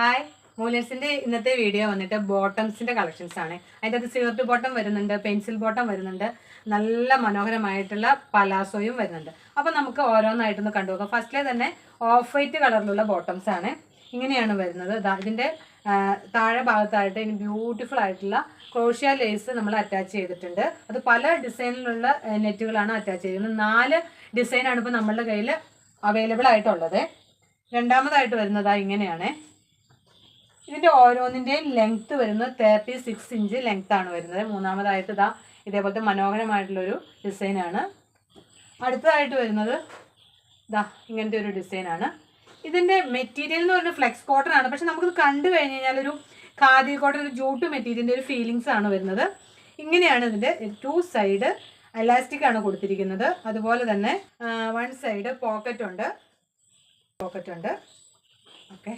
Hi മൂലേഴ്സിന്റെ ഇന്നത്തെ video വന്നിട്ട് ബോട്ടംസിന്റെ collections ആണ്. അതിന്റെ അത് സിവർട്ട് ബോട്ടം വരുന്നുണ്ട് പെൻസിൽ ബോട്ടം വരുന്നുണ്ട് നല്ല മനോഹരമായിട്ടുള്ള പലാസോയും വരുന്നുണ്ട്. അപ്പോൾ നമുക്ക് ഓരോന്നായിട്ടൊന്ന് കണ്ടു നോക്കാം. ഫസ്റ്റിലെ തന്നെ ഓഫ് വൈറ്റ് കളറിലുള്ള ബോട്ടംസ് ആണ്. ഇങ്ങനെയാണ് വരുന്നത്. ഇതിന്റെ താഴെ ഭാഗത്തായിട്ട് ഇനി ബ്യൂട്ടിഫുൾ ആയിട്ടുള്ള ക്രോഷ്യ ലേസ് നമ്മൾ അറ്റാച്ച് ചെയ്തിട്ടുണ്ട്. അത് പല ഡിസൈനിലുള്ള നെറ്റുകളാണ് അറ്റാച്ച് ചെയ്തിരിക്കുന്നത് നാല് ഡിസൈനാണ് ഇപ്പോൾ നമ്മളുടെ കയ്യിൽ അവൈലബിൾ ആയിട്ടുള്ളത്. രണ്ടാമതായിട്ട് വരുന്നത് ഇങ്ങനെയാണ്. ഇതിന്റെ ഓരോന്നിന്റെയും ലെങ്ത് വരുന്നത് തേർട്ടി സിക്സ് ഇഞ്ച് ലെങ്ത് ആണ് വരുന്നത്. മൂന്നാമതായിട്ട് ഇതാ ഇതേപോലത്തെ മനോഹരമായിട്ടുള്ളൊരു ഡിസൈനാണ് അടുത്തതായിട്ട് വരുന്നത് ഇതാ ഇങ്ങനത്തെ ഒരു ഡിസൈനാണ് ഇതിന്റെ മെറ്റീരിയൽ എന്ന് പറയുന്നത് ഫ്ലെക്സ് കോട്ടൺ ആണ്. പക്ഷെ നമുക്കിത് കണ്ടു കഴിഞ്ഞ് കഴിഞ്ഞാൽ ഒരു ഖാദി കോട്ടൺ ഒരു ജൂട്ട് മെറ്റീരിയലിന്റെ ഒരു ഫീലിങ്സ് ആണ് വരുന്നത്. ഇങ്ങനെയാണ് ഇതിന്റെ ടു സൈഡ് അലാസ്റ്റിക് ആണ് കൊടുത്തിരിക്കുന്നത്. അതുപോലെ തന്നെ വൺ സൈഡ് പോക്കറ്റ് ഉണ്ട്. പോക്കറ്റ് ഉണ്ട്. ഓക്കെ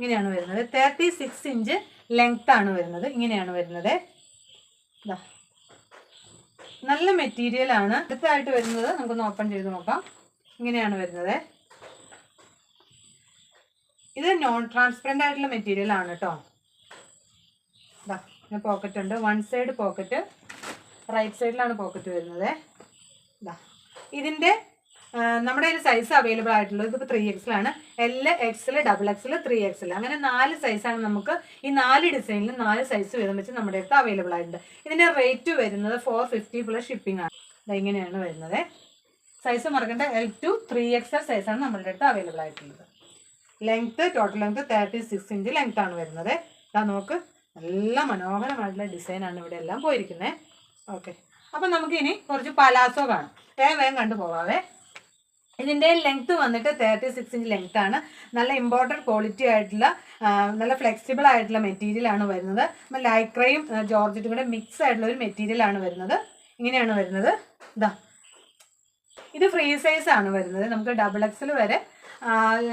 ഇങ്ങനെയാണ് വരുന്നത്. തേർട്ടി സിക്സ് ഇഞ്ച് ലെങ്ത് ആണ് വരുന്നത്. ഇങ്ങനെയാണ് വരുന്നത്. നല്ല മെറ്റീരിയൽ ആണ്. അടുത്തായിട്ട് വരുന്നത് നമുക്കൊന്ന് ഓപ്പൺ ചെയ്ത് നോക്കാം. ഇങ്ങനെയാണ് വരുന്നത്. ഇത് നോൺ ട്രാൻസ്പെറന്റ് ആയിട്ടുള്ള മെറ്റീരിയൽ ആണ് കേട്ടോ പോക്കറ്റ് ഉണ്ട്. വൺ സൈഡ് പോക്കറ്റ് റൈറ്റ് സൈഡിലാണ് പോക്കറ്റ് വരുന്നത്. ഇതാ ഇതിന്റെ നമ്മുടെ കയ്യിൽ സൈസ് അവൈലബിൾ ആയിട്ടുള്ളത് ഇതിപ്പോൾ ത്രീ എക്സിലാണ് എൽ എക്സിൽ ഡബിൾ എക്സിൽ ത്രീ എക്സിൽ അങ്ങനെ നാല് സൈസാണ് നമുക്ക് ഈ നാല് ഡിസൈനിലും നാല് സൈസ് വീതം വെച്ച് നമ്മുടെ അടുത്ത് അവൈലബിൾ ആയിട്ടുണ്ട്. ഇതിന്റെ റേറ്റ് വരുന്നത് ഫോർ ഫിഫ്റ്റി പ്ലസ് ഷിപ്പിംഗ് ആണ്. ദാ ഇങ്ങനെയാണ് വരുന്നത്. സൈസ് മറക്കേണ്ട. എൽ ടു ത്രീ എക്സൽ സൈസാണ് നമ്മുടെ അടുത്ത് അവൈലബിൾ ആയിട്ടുള്ളത്. Length total length thirty six inch length ആണ് വരുന്നത്. അതാ നമുക്ക് നല്ല മനോഹരമായിട്ടുള്ള ഡിസൈനാണ് ഇവിടെ എല്ലാം പോയിരിക്കുന്നത്. ഓക്കെ അപ്പം നമുക്കിനി കുറച്ച് പലാസോ കാണാം. വേഗം വേഗം കണ്ടു പോകാവേ ഇതിന്റെ ലെങ്ത് വന്നിട്ട് തേർട്ടി സിക്സ് ഇഞ്ച് ലെങ്ത് ആണ്. നല്ല ഇമ്പോർട്ടന്റ് ക്വാളിറ്റി ആയിട്ടുള്ള നല്ല ഫ്ലെക്സിബിൾ ആയിട്ടുള്ള മെറ്റീരിയൽ ആണ് വരുന്നത്. നമ്മൾ ലൈക്രയും ജോർജറ്റും കൂടെ മിക്സ് ആയിട്ടുള്ള ഒരു മെറ്റീരിയൽ ആണ് വരുന്നത്. ഇങ്ങനെയാണ് വരുന്നത്. ഇതാ ഇത് ഫ്രീ സൈസ് ആണ് വരുന്നത്. നമുക്ക് ഡബിൾ എക്സൽ വരെ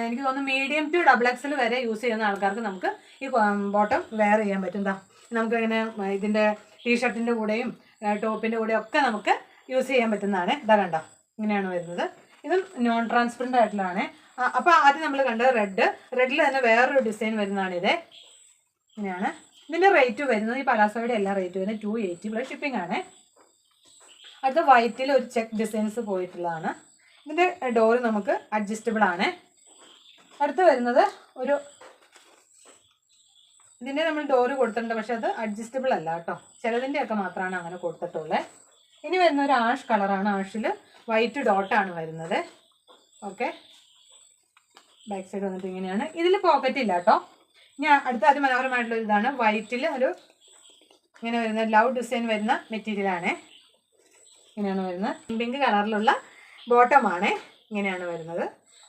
എനിക്ക് തോന്നുന്നു മീഡിയം ടു ഡബിൾ എക്സൽ വരെ യൂസ് ചെയ്യുന്ന ആൾക്കാർക്ക് നമുക്ക് ഈ ബോട്ടം വെയർ ചെയ്യാൻ പറ്റും. എന്താ നമുക്ക് ഇങ്ങനെ ഇതിന്റെ ടീഷർട്ടിന്റെ കൂടെയും ടോപ്പിന്റെ കൂടെയും ഒക്കെ നമുക്ക് യൂസ് ചെയ്യാൻ പറ്റുന്നതാണ്. ഇതാ കണ്ടോ. ഇങ്ങനെയാണ് വരുന്നത്. ഇതും നോൺ ട്രാൻസ്പെറന്റ് ആയിട്ടുള്ളതാണ് അപ്പോൾ ആദ്യം നമ്മൾ കണ്ടത് റെഡ് റെഡിൽ തന്നെ വേറൊരു ഡിസൈൻ വരുന്നതാണ് ഇത് ഇങ്ങനെയാണ്. ഇതിന്റെ റേറ്റ് വരുന്നത് ഈ പലാസോയുടെ എല്ലാ റേറ്റ് വരുന്നത് ടു എയ്റ്റി പ്ലസ് ഷിപ്പിംഗ് ആണ്. അടുത്ത വൈറ്റിൽ ഒരു ചെക്ക് ഡിസൈൻസ് പോയിട്ടുള്ളതാണ്. ഇതിന്റെ ഡോറ് നമുക്ക് അഡ്ജസ്റ്റബിൾ ആണ്. അടുത്ത് വരുന്നത് ഒരു ഇതിന്റെ നമ്മൾ ഡോറ് കൊടുത്തിട്ടുണ്ട് പക്ഷെ അത് അഡ്ജസ്റ്റബിൾ അല്ല കേട്ടോ. ചിലതിന്റെയൊക്കെ മാത്രമാണ് അങ്ങനെ കൊടുത്തിട്ടുള്ളത് ഇനി വരുന്ന ഒരു ആഷ് കളറാണ് ആഷിൽ വൈറ്റ് ഡോട്ടാണ് വരുന്നത്. ഓക്കെ ബാക്ക് സൈഡ് വന്നിട്ട് ഇങ്ങനെയാണ്. ഇതിൽ പോക്കറ്റ് ഇല്ല കേട്ടോ ഞാൻ അടുത്ത അതിമനോഹരമായിട്ടുള്ള ഇതാണ്. വൈറ്റിൽ ഒരു ഇങ്ങനെ വരുന്ന ലവ് ഡിസൈൻ വരുന്ന മെറ്റീരിയലാണ് ഇങ്ങനെയാണ് വരുന്നത്. പിങ്ക് കളറിലുള്ള ബോട്ടമാണ് ഇങ്ങനെയാണ് വരുന്നത്.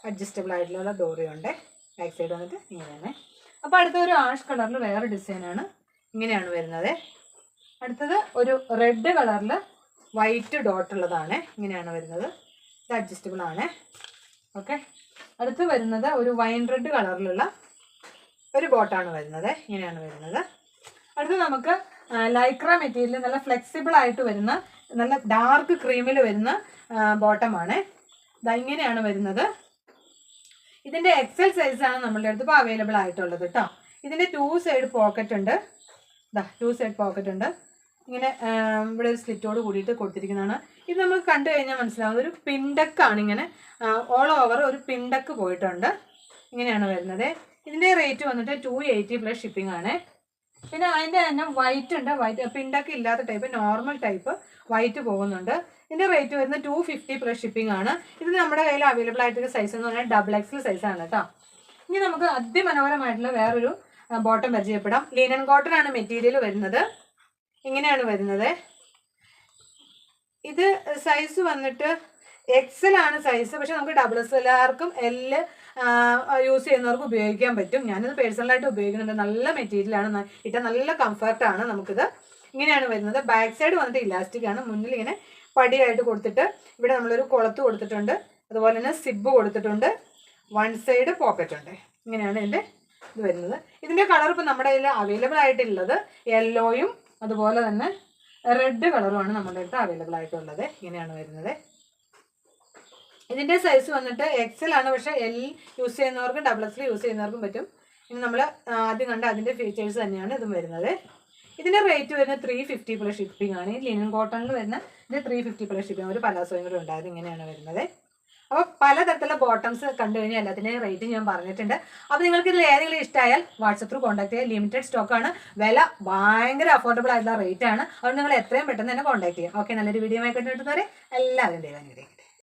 അഡ്ജസ്റ്റബിൾ ആയിട്ടുള്ള ഡോറിയുണ്ട് ബാക്ക് സൈഡ് വന്നിട്ട് ഇങ്ങനെയാണ്. അപ്പോൾ അടുത്ത ഒരു ആഷ് കളറിൽ വേറെ ഡിസൈനാണ് ഇങ്ങനെയാണ് വരുന്നത്. അടുത്തത് ഒരു റെഡ് കളറിൽ വൈറ്റ് ഡോട്ട് ഉള്ളതാണ്. ഇങ്ങനെയാണ് വരുന്നത്. ഇത് അഡ്ജസ്റ്റബിൾ ആണ്. ഓക്കെ അടുത്ത് വരുന്നത് ഒരു വൈൻ റെഡ് കളറിലുള്ള ഒരു ബോട്ടാണ് വരുന്നത്. ഇങ്ങനെയാണ് വരുന്നത്. അടുത്ത് നമുക്ക് ലൈക്ര മെറ്റീരിയൽ നല്ല ഫ്ലെക്സിബിൾ ആയിട്ട് വരുന്ന നല്ല ഡാർക്ക് ക്രീമിൽ വരുന്ന ബോട്ടമാണ് ഇതാ ഇങ്ങനെയാണ് വരുന്നത്. ഇതിന്റെ എക്സൽ സൈസാണ് നമ്മളുടെ അടുത്ത് ഇപ്പോൾ അവൈലബിൾ ആയിട്ടുള്ളത് കേട്ടോ ഇതിന്റെ ടു സൈഡ് പോക്കറ്റ് ഉണ്ട്. ഇതാ ടു സൈഡ് പോക്കറ്റ് ഉണ്ട്. ഇങ്ങനെ ഇവിടെ ഒരു സ്ലിറ്റോട് കൂടിയിട്ട് കൊടുത്തിരിക്കുന്നതാണ്. ഇത് നമ്മൾ കണ്ടു കഴിഞ്ഞാൽ മനസ്സിലാവുന്നത് ഒരു പിണ്ടക്കാണ് ഇങ്ങനെ ഓൾ ഓവർ ഒരു പിണ്ടക്ക് പോയിട്ടുണ്ട്. ഇങ്ങനെയാണ് വരുന്നത്. ഇതിന്റെ റേറ്റ് വന്നിട്ട് ടു എയ്റ്റി പ്ലസ് ഷിപ്പിംഗ് ആണ്. പിന്നെ അതിന്റെ തന്നെ വൈറ്റ് ഉണ്ട്. വൈറ്റ് പിണ്ടക്ക് ഇല്ലാത്ത ടൈപ്പ് നോർമൽ ടൈപ്പ് വൈറ്റ് പോകുന്നുണ്ട്. ഇതിന്റെ റേറ്റ് വരുന്നത് ടു ഫിഫ്റ്റി പ്ലസ് ഷിപ്പിംഗ് ആണ്. ഇത് നമ്മുടെ കയ്യിൽ അവൈലബിൾ ആയിട്ടുള്ള സൈസ് എന്ന് പറഞ്ഞാൽ ഡബിൾ എക്സൽ ആണ് കേട്ടോ. ഇനി നമുക്ക് അതിമനോഹരമായിട്ടുള്ള വേറൊരു ബോട്ടം പരിചയപ്പെടാം. ലീനൻ കോട്ടൺ ആണ് മെറ്റീരിയൽ വരുന്നത്. ഇങ്ങനെയാണ് വരുന്നത്. ഇത് സൈസ് വന്നിട്ട് എക്സൽ ആണ് സൈസ് പക്ഷെ നമുക്ക് ഡബിൾ എസ് എല്ലാവർക്കും എൽ യൂസ് ചെയ്യുന്നവർക്ക് ഉപയോഗിക്കാൻ പറ്റും. ഞാനിത് പേഴ്സണലായിട്ട് ഉപയോഗിക്കുന്നുണ്ട്. നല്ല മെറ്റീരിയലാണ് ഇട്ട നല്ല കംഫർട്ടാണ് നമുക്കിത്. ഇങ്ങനെയാണ് വരുന്നത്. ബാക്ക് സൈഡ് വന്നിട്ട് ഇലാസ്റ്റിക് ആണ്. മുന്നിൽ ഇങ്ങനെ പടിയായിട്ട് കൊടുത്തിട്ട് ഇവിടെ നമ്മളൊരു കുളത്ത് കൊടുത്തിട്ടുണ്ട്. അതുപോലെ തന്നെ സിബ് കൊടുത്തിട്ടുണ്ട്. വൺ സൈഡ് പോക്കറ്റ് ഉണ്ട്. ഇങ്ങനെയാണ് ഇതിന്റെ ഇത് വരുന്നത്. ഇതിന്റെ കളർ ഇപ്പോൾ നമ്മുടെ കയ്യിൽ അവൈലബിൾ ആയിട്ടുള്ളത് യെല്ലോയും അതുപോലെ തന്നെ റെഡ് കളറുമാണ് നമ്മുടെ അടുത്ത് അവൈലബിൾ ആയിട്ടുള്ളത്. ഇങ്ങനെയാണ് വരുന്നത്. ഇതിന്റെ സൈസ് വന്നിട്ട് എക്സൽ ആണ്. പക്ഷേ എൽ യൂസ് ചെയ്യുന്നവർക്കും ഡബിൾ എക്സൽ യൂസ് ചെയ്യുന്നവർക്കും പറ്റും. ഇനി നമ്മൾ ആദ്യം കണ്ട അതിന്റെ ഫീച്ചേഴ്സ് തന്നെയാണ് ഇതും വരുന്നത്. ഇതിന്റെ റേറ്റ് വരുന്നത് ത്രീ ഫിഫ്റ്റി പ്ലസ് ഷിപ്പിംഗ് ആണ്. ഈ ലിനൻ കോട്ടണിൽ വരുന്ന ഇത് ത്രീ ഫിഫ്റ്റി പ്ലസ് ഷിപ്പിംഗ് ഒരു പലാസോയും കൂടെ ഉണ്ടായത് ഇങ്ങനെയാണ് വരുന്നത്. അപ്പോൾ പലതരത്തിലുള്ള ബോട്ടംസ് കണ്ടു കഴിഞ്ഞാൽ എല്ലാത്തിന്റെയും റേറ്റ് ഞാൻ പറഞ്ഞിട്ടുണ്ട്. അപ്പോൾ നിങ്ങൾക്ക് ഇതിൽ ഏതെങ്കിലും ഇഷ്ടമായാൽ വാട്സപ്പ് ത്രൂ കോൺടാക്ട് ചെയ്യുക ലിമിറ്റഡ് സ്റ്റോക്ക് ആണ്. വില ഭയങ്കര അഫോർഡബിൾ ആയിട്ടുള്ള റേറ്റ് ആണ്. അതുകൊണ്ട് നിങ്ങൾ എത്രയും പെട്ടെന്ന് തന്നെ കോൺടാക്ട് ചെയ്യുക ഓക്കെ നല്ലൊരു വീഡിയോ ആയി കണ്ടിട്ടുന്നവരെ എല്ലാവരും ദൈവാനുഗ്രഹിക്കും